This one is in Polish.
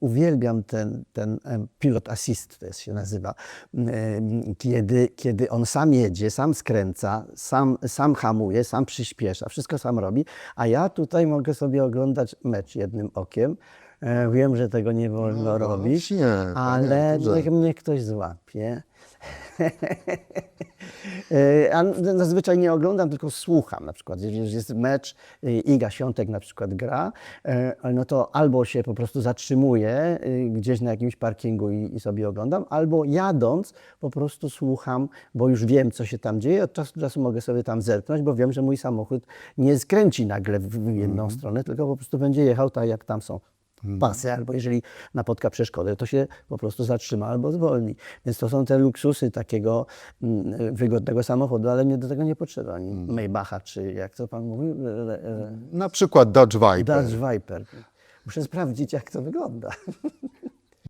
Uwielbiam ten, ten em, pilot assist, to jest, się nazywa, em, kiedy, kiedy on sam jedzie, sam skręca, sam, sam hamuje, sam przyspiesza, wszystko sam robi, a ja tutaj mogę sobie oglądać mecz jednym okiem. E, Wiem, że tego nie wolno No robić, właśnie, ale niech mnie ktoś złapie. E, A zazwyczaj nie oglądam, tylko słucham. Na przykład, jeżeli jest mecz, y, Iga Świątek na przykład gra, e, no to albo się po prostu zatrzymuję y, gdzieś na jakimś parkingu i, i sobie oglądam, albo jadąc po prostu słucham, bo już wiem, co się tam dzieje. Od czasu do czasu mogę sobie tam zerknąć, bo wiem, że mój samochód nie skręci nagle w w jedną stronę, tylko po prostu będzie jechał tak, jak tam są pasy, albo jeżeli napotka przeszkodę, to się po prostu zatrzyma albo zwolni. Więc to są te luksusy takiego mm, wygodnego samochodu, ale mnie do tego nie potrzeba. Ani Maybacha, czy jak to pan mówił? Na przykład Dodge Viper. Dodge Viper. Muszę sprawdzić, jak to wygląda.